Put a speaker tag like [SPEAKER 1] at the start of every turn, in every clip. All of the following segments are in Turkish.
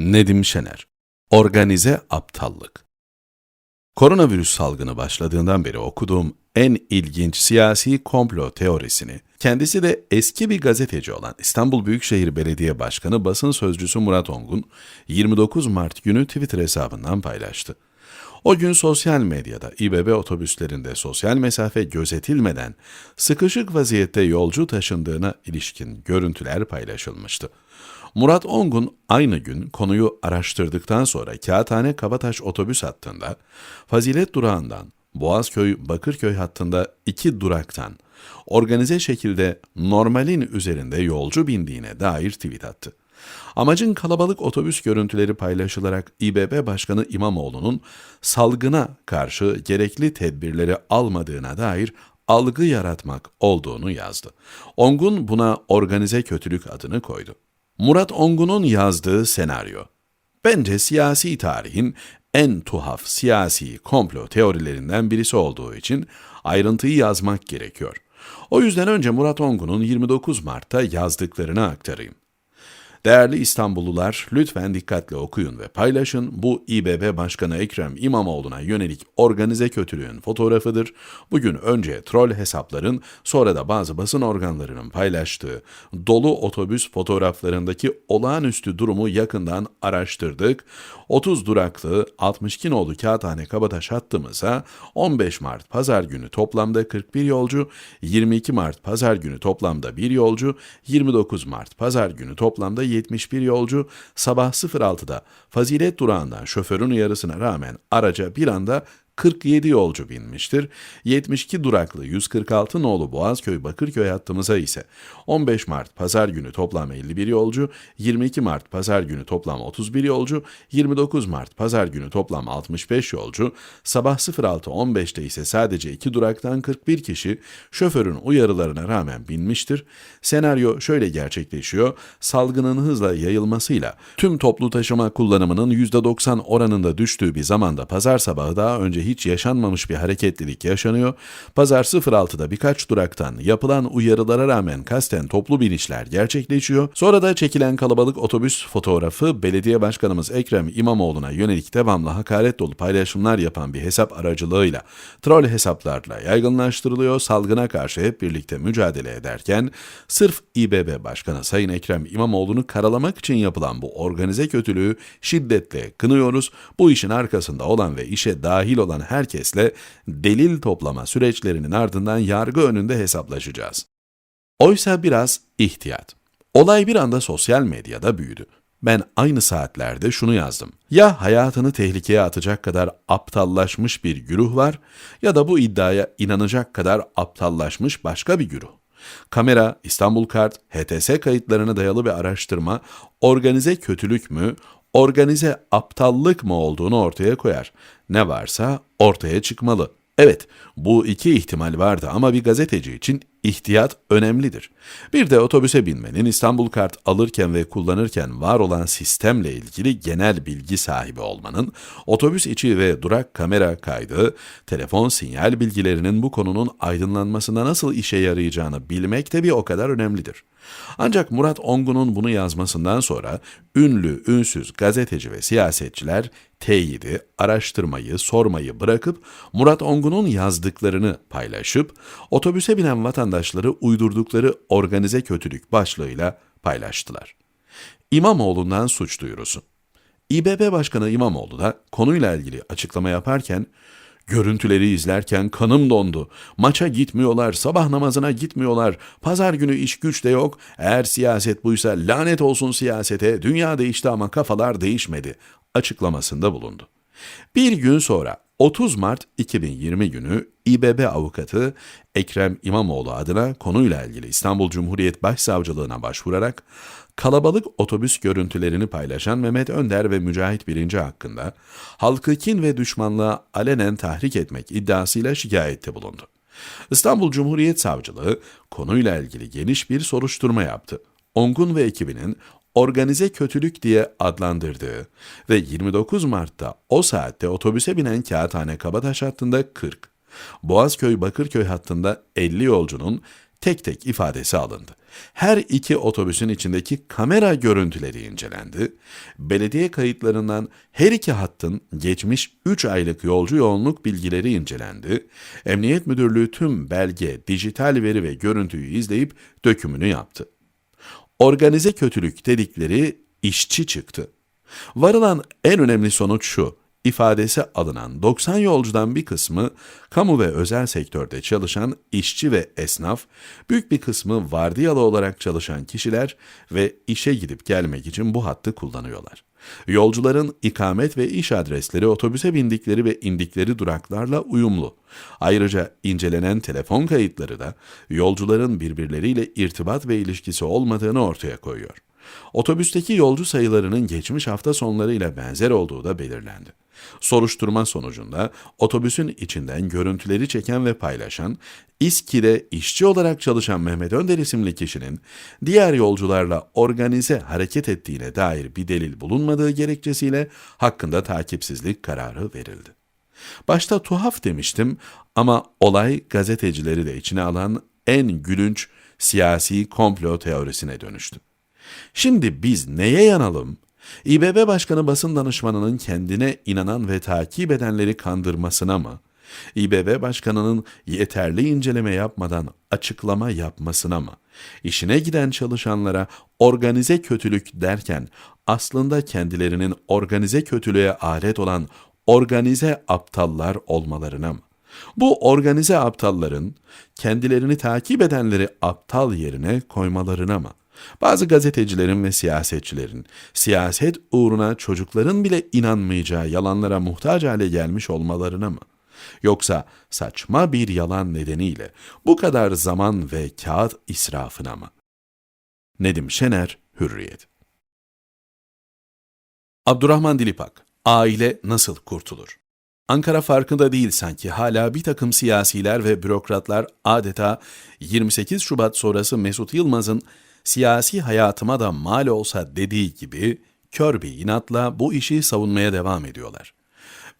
[SPEAKER 1] Nedim Şener Organize aptallık Koronavirüs salgını başladığından beri okuduğum en ilginç siyasi komplo teorisini, kendisi de eski bir gazeteci olan İstanbul Büyükşehir Belediye Başkanı basın sözcüsü Murat Ongun, 29 Mart günü Twitter hesabından paylaştı. O gün sosyal medyada İBB otobüslerinde sosyal mesafe gözetilmeden sıkışık vaziyette yolcu taşındığına ilişkin görüntüler paylaşılmıştı. Murat Ongun aynı gün konuyu araştırdıktan sonra Kağıthane Kabataş otobüs hattında Fazilet durağından Boğazköy Bakırköy hattında iki duraktan organize şekilde normalin üzerinde yolcu bindiğine dair tweet attı. Amacın kalabalık otobüs görüntüleri paylaşılarak İBB Başkanı İmamoğlu'nun salgına karşı gerekli tedbirleri almadığına dair algı yaratmak olduğunu yazdı. Ongun buna organize kötülük adını koydu. Murat Ongun'un yazdığı senaryo. Bence siyasi tarihin en tuhaf siyasi komplo teorilerinden birisi olduğu için ayrıntıyı yazmak gerekiyor. O yüzden önce Murat Ongun'un 29 Mart'ta yazdıklarını aktarayım. Değerli İstanbullular, lütfen dikkatle okuyun ve paylaşın. Bu İBB Başkanı Ekrem İmamoğlu'na yönelik organize kötülüğün fotoğrafıdır. Bugün önce troll hesapların, sonra da bazı basın organlarının paylaştığı dolu otobüs fotoğraflarındaki olağanüstü durumu yakından araştırdık. 30 duraklı 62 nolu Kağıthane Kabataş hattımıza 15 Mart Pazar günü toplamda 41 yolcu, 22 Mart Pazar günü toplamda 1 yolcu, 29 Mart Pazar günü toplamda 71 yolcu sabah 06'da Fazilet durağından şoförün uyarısına rağmen araca bir anda 47 yolcu binmiştir. 72 duraklı 146 nolu Boğazköy Bakırköy hattımıza ise 15 Mart pazar günü toplam 51 yolcu, 22 Mart pazar günü toplam 31 yolcu, 29 Mart pazar günü toplam 65 yolcu, sabah 06.15'te ise sadece 2 duraktan 41 kişi şoförün uyarılarına rağmen binmiştir. Senaryo şöyle gerçekleşiyor. Salgının hızla yayılmasıyla tüm toplu taşıma kullanımının %90 oranında düştüğü bir zamanda pazar sabahı daha önce hiç yaşanmamış bir hareketlilik yaşanıyor. Pazar 06'da birkaç duraktan yapılan uyarılara rağmen kasten toplu binişler gerçekleşiyor. Sonra da çekilen kalabalık otobüs fotoğrafı belediye başkanımız Ekrem İmamoğlu'na yönelik devamlı hakaret dolu paylaşımlar yapan bir hesap aracılığıyla troll hesaplarla yaygınlaştırılıyor. Salgına karşı hep birlikte mücadele ederken sırf İBB Başkanı Sayın Ekrem İmamoğlu'nu karalamak için yapılan bu organize kötülüğü şiddetle kınıyoruz. Bu işin arkasında olan ve işe dahil olan herkesle delil toplama süreçlerinin ardından yargı önünde hesaplaşacağız. Oysa biraz ihtiyat. Olay bir anda sosyal medyada büyüdü. Ben aynı saatlerde şunu yazdım. Ya hayatını tehlikeye atacak kadar aptallaşmış bir güruh var ya da bu iddiaya inanacak kadar aptallaşmış başka bir güruh. Kamera, İstanbul Kart, HTS kayıtlarına dayalı bir araştırma organize kötülük mü, organize aptallık mı olduğunu ortaya koyar. Ne varsa ortaya çıkmalı. Evet, bu iki ihtimal vardı ama bir gazeteci için ihtiyat önemlidir. Bir de otobüse binmenin İstanbul Kart alırken ve kullanırken var olan sistemle ilgili genel bilgi sahibi olmanın, otobüs içi ve durak kamera kaydı, telefon sinyal bilgilerinin bu konunun aydınlanmasında nasıl işe yarayacağını bilmek de bir o kadar önemlidir. Ancak Murat Ongun'un bunu yazmasından sonra ünlü, ünsüz gazeteci ve siyasetçiler teyidi, araştırmayı, sormayı bırakıp Murat Ongun'un yazdıklarını paylaşıp otobüse binen vatandaşları uydurdukları organize kötülük başlığıyla paylaştılar. İmamoğlu'ndan suç duyurusu. İBB Başkanı İmamoğlu da konuyla ilgili açıklama yaparken Görüntüleri izlerken kanım dondu. Maça gitmiyorlar, sabah namazına gitmiyorlar, pazar günü iş güç de yok. Eğer siyaset buysa lanet olsun siyasete, dünya değişti ama kafalar değişmedi açıklamasında bulundu. Bir gün sonra 30 Mart 2020 günü İBB avukatı Ekrem İmamoğlu adına konuyla ilgili İstanbul Cumhuriyet Başsavcılığına başvurarak kalabalık otobüs görüntülerini paylaşan Mehmet Önder ve Mücahit Birinci hakkında halkı kin ve düşmanlığa alenen tahrik etmek iddiasıyla şikayette bulundu. İstanbul Cumhuriyet Savcılığı konuyla ilgili geniş bir soruşturma yaptı. Ongun ve ekibinin organize kötülük diye adlandırdığı ve 29 Mart'ta o saatte otobüse binen Kağıthane Kabataş hattında 40, Boğazköy Bakırköy hattında 50 yolcunun tek tek ifadesi alındı. Her iki otobüsün içindeki kamera görüntüleri incelendi. Belediye kayıtlarından her iki hattın geçmiş 3 aylık yolcu yoğunluk bilgileri incelendi. Emniyet Müdürlüğü tüm belge, dijital veri ve görüntüyü izleyip dökümünü yaptı. Organize kötülük dedikleri işçi çıktı. Varılan en önemli sonuç şu ifadesi alınan 90 yolcudan bir kısmı kamu ve özel sektörde çalışan işçi ve esnaf, büyük bir kısmı vardiyalı olarak çalışan kişiler ve işe gidip gelmek için bu hattı kullanıyorlar. Yolcuların ikamet ve iş adresleri otobüse bindikleri ve indikleri duraklarla uyumlu. Ayrıca incelenen telefon kayıtları da yolcuların birbirleriyle irtibat ve ilişkisi olmadığını ortaya koyuyor. Otobüsteki yolcu sayılarının geçmiş hafta sonlarıyla benzer olduğu da belirlendi. Soruşturma sonucunda otobüsün içinden görüntüleri çeken ve paylaşan, İSKİ'de işçi olarak çalışan Mehmet Önder isimli kişinin diğer yolcularla organize hareket ettiğine dair bir delil bulunmadığı gerekçesiyle hakkında takipsizlik kararı verildi. Başta tuhaf demiştim ama olay gazetecileri de içine alan en gülünç siyasi komplo teorisine dönüştü. Şimdi biz neye yanalım, İBB Başkanı basın danışmanının kendine inanan ve takip edenleri kandırmasına mı? İBB Başkanı'nın yeterli inceleme yapmadan açıklama yapmasına mı? İşine giden çalışanlara organize kötülük derken aslında kendilerinin organize kötülüğe alet olan organize aptallar olmalarına mı? Bu organize aptalların kendilerini takip edenleri aptal yerine koymalarına mı? Bazı gazetecilerin ve siyasetçilerin siyaset uğruna çocukların bile inanmayacağı yalanlara muhtaç hale gelmiş olmalarına mı? Yoksa saçma bir yalan nedeniyle bu kadar zaman ve kağıt israfına mı? Nedim Şener, Hürriyet Abdurrahman Dilipak, Aile nasıl kurtulur? Ankara farkında değil sanki hala bir takım siyasiler ve bürokratlar adeta 28 Şubat sonrası Mesut Yılmaz'ın siyasi hayatıma da mal olsa dediği gibi kör bir inatla bu işi savunmaya devam ediyorlar.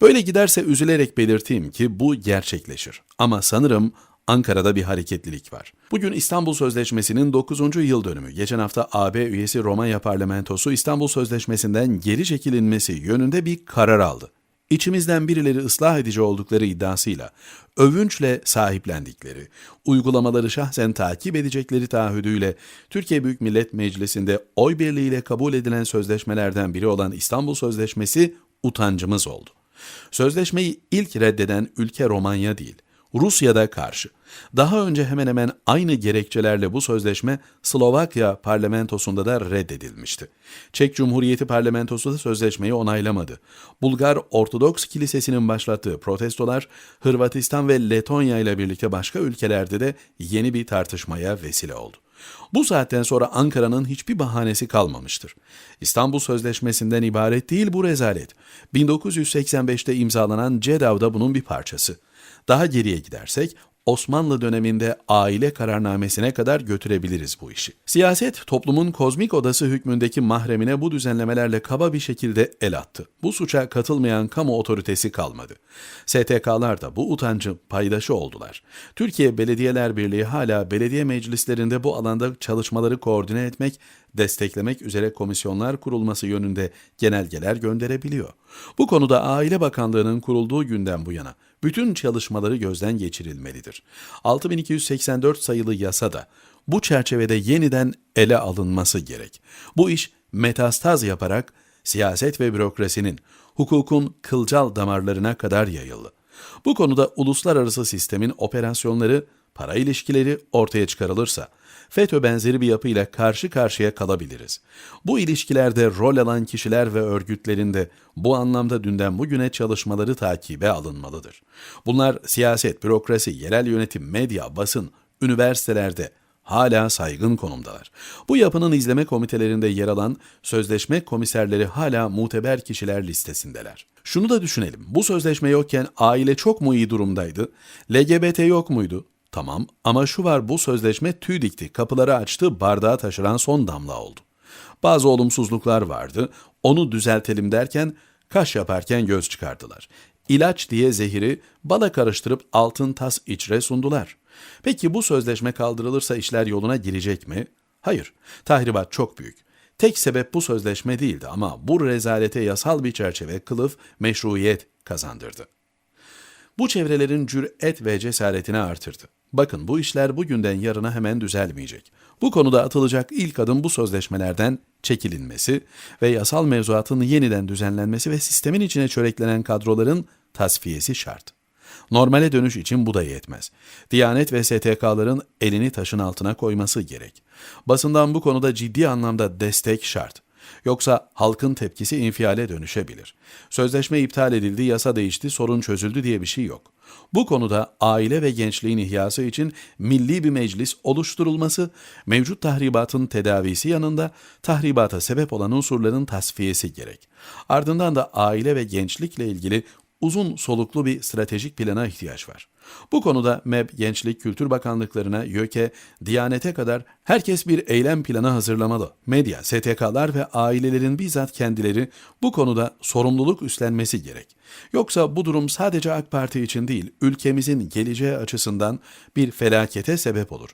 [SPEAKER 1] Böyle giderse üzülerek belirteyim ki bu gerçekleşir. Ama sanırım Ankara'da bir hareketlilik var. Bugün İstanbul Sözleşmesi'nin 9. yıl dönümü. Geçen hafta AB üyesi Romanya Parlamentosu İstanbul Sözleşmesi'nden geri çekilmesi yönünde bir karar aldı içimizden birileri ıslah edici oldukları iddiasıyla övünçle sahiplendikleri, uygulamaları şahsen takip edecekleri taahhüdüyle Türkiye Büyük Millet Meclisi'nde oy birliğiyle kabul edilen sözleşmelerden biri olan İstanbul Sözleşmesi utancımız oldu. Sözleşmeyi ilk reddeden ülke Romanya değil, Rusya'da karşı. Daha önce hemen hemen aynı gerekçelerle bu sözleşme Slovakya parlamentosunda da reddedilmişti. Çek Cumhuriyeti parlamentosu da sözleşmeyi onaylamadı. Bulgar Ortodoks Kilisesi'nin başlattığı protestolar Hırvatistan ve Letonya ile birlikte başka ülkelerde de yeni bir tartışmaya vesile oldu. Bu saatten sonra Ankara'nın hiçbir bahanesi kalmamıştır. İstanbul Sözleşmesi'nden ibaret değil bu rezalet. 1985'te imzalanan CEDAW da bunun bir parçası. Daha geriye gidersek Osmanlı döneminde aile kararnamesine kadar götürebiliriz bu işi. Siyaset toplumun kozmik odası hükmündeki mahremine bu düzenlemelerle kaba bir şekilde el attı. Bu suça katılmayan kamu otoritesi kalmadı. STK'lar da bu utancın paydaşı oldular. Türkiye Belediyeler Birliği hala belediye meclislerinde bu alanda çalışmaları koordine etmek, desteklemek üzere komisyonlar kurulması yönünde genelgeler gönderebiliyor. Bu konuda Aile Bakanlığı'nın kurulduğu günden bu yana bütün çalışmaları gözden geçirilmelidir. 6284 sayılı yasa da bu çerçevede yeniden ele alınması gerek. Bu iş metastaz yaparak siyaset ve bürokrasinin, hukukun kılcal damarlarına kadar yayıldı. Bu konuda uluslararası sistemin operasyonları, para ilişkileri ortaya çıkarılırsa, FETÖ benzeri bir yapıyla karşı karşıya kalabiliriz. Bu ilişkilerde rol alan kişiler ve örgütlerin de bu anlamda dünden bugüne çalışmaları takibe alınmalıdır. Bunlar siyaset, bürokrasi, yerel yönetim, medya, basın, üniversitelerde hala saygın konumdalar. Bu yapının izleme komitelerinde yer alan sözleşme komiserleri hala muteber kişiler listesindeler. Şunu da düşünelim. Bu sözleşme yokken aile çok mu iyi durumdaydı? LGBT yok muydu? Tamam ama şu var bu sözleşme tüy dikti, kapıları açtı, bardağı taşıran son damla oldu. Bazı olumsuzluklar vardı, onu düzeltelim derken kaş yaparken göz çıkardılar. ilaç diye zehiri bala karıştırıp altın tas içre sundular. Peki bu sözleşme kaldırılırsa işler yoluna girecek mi? Hayır. Tahribat çok büyük. Tek sebep bu sözleşme değildi ama bu rezalete yasal bir çerçeve, kılıf, meşruiyet kazandırdı. Bu çevrelerin cüret ve cesaretini artırdı. Bakın bu işler bugünden yarına hemen düzelmeyecek. Bu konuda atılacak ilk adım bu sözleşmelerden çekilinmesi ve yasal mevzuatın yeniden düzenlenmesi ve sistemin içine çöreklenen kadroların tasfiyesi şart. Normale dönüş için bu da yetmez. Diyanet ve STK'ların elini taşın altına koyması gerek. Basından bu konuda ciddi anlamda destek şart. Yoksa halkın tepkisi infiale dönüşebilir. Sözleşme iptal edildi, yasa değişti, sorun çözüldü diye bir şey yok. Bu konuda aile ve gençliğin ihyası için milli bir meclis oluşturulması, mevcut tahribatın tedavisi yanında tahribata sebep olan unsurların tasfiyesi gerek. Ardından da aile ve gençlikle ilgili uzun soluklu bir stratejik plana ihtiyaç var. Bu konuda MEB, Gençlik, Kültür Bakanlıklarına, YÖK'e, Diyanet'e kadar herkes bir eylem planı hazırlamalı. Medya, STK'lar ve ailelerin bizzat kendileri bu konuda sorumluluk üstlenmesi gerek. Yoksa bu durum sadece AK Parti için değil, ülkemizin geleceği açısından bir felakete sebep olur.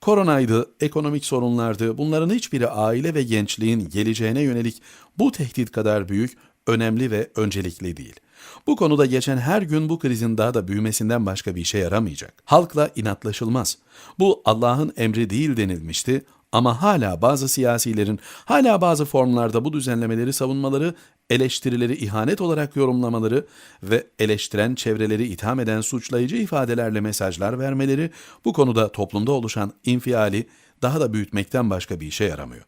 [SPEAKER 1] Koronaydı, ekonomik sorunlardı, bunların hiçbiri aile ve gençliğin geleceğine yönelik bu tehdit kadar büyük, önemli ve öncelikli değil. Bu konuda geçen her gün bu krizin daha da büyümesinden başka bir işe yaramayacak. Halkla inatlaşılmaz. Bu Allah'ın emri değil denilmişti ama hala bazı siyasilerin hala bazı formlarda bu düzenlemeleri savunmaları, eleştirileri ihanet olarak yorumlamaları ve eleştiren çevreleri itham eden suçlayıcı ifadelerle mesajlar vermeleri bu konuda toplumda oluşan infiali daha da büyütmekten başka bir işe yaramıyor.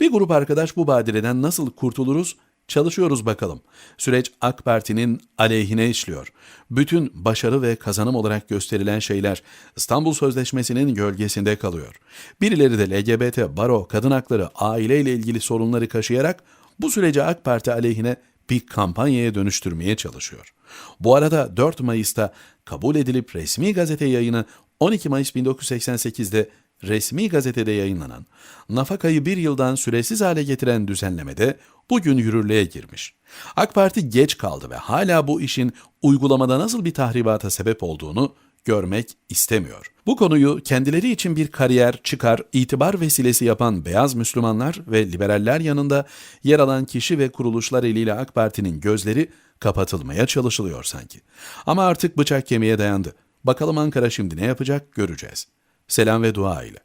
[SPEAKER 1] Bir grup arkadaş bu badireden nasıl kurtuluruz Çalışıyoruz bakalım. Süreç AK Parti'nin aleyhine işliyor. Bütün başarı ve kazanım olarak gösterilen şeyler İstanbul Sözleşmesi'nin gölgesinde kalıyor. Birileri de LGBT, baro, kadın hakları, aileyle ilgili sorunları kaşıyarak bu süreci AK Parti aleyhine bir kampanyaya dönüştürmeye çalışıyor. Bu arada 4 Mayıs'ta kabul edilip resmi gazete yayını 12 Mayıs 1988'de resmi gazetede yayınlanan, nafakayı bir yıldan süresiz hale getiren düzenlemede bugün yürürlüğe girmiş. AK Parti geç kaldı ve hala bu işin uygulamada nasıl bir tahribata sebep olduğunu görmek istemiyor. Bu konuyu kendileri için bir kariyer, çıkar, itibar vesilesi yapan beyaz Müslümanlar ve liberaller yanında yer alan kişi ve kuruluşlar eliyle AK Parti'nin gözleri kapatılmaya çalışılıyor sanki. Ama artık bıçak kemiğe dayandı. Bakalım Ankara şimdi ne yapacak göreceğiz. Selam ve dua ile.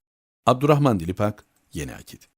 [SPEAKER 1] Abdurrahman Dilipak, Yeni Akit.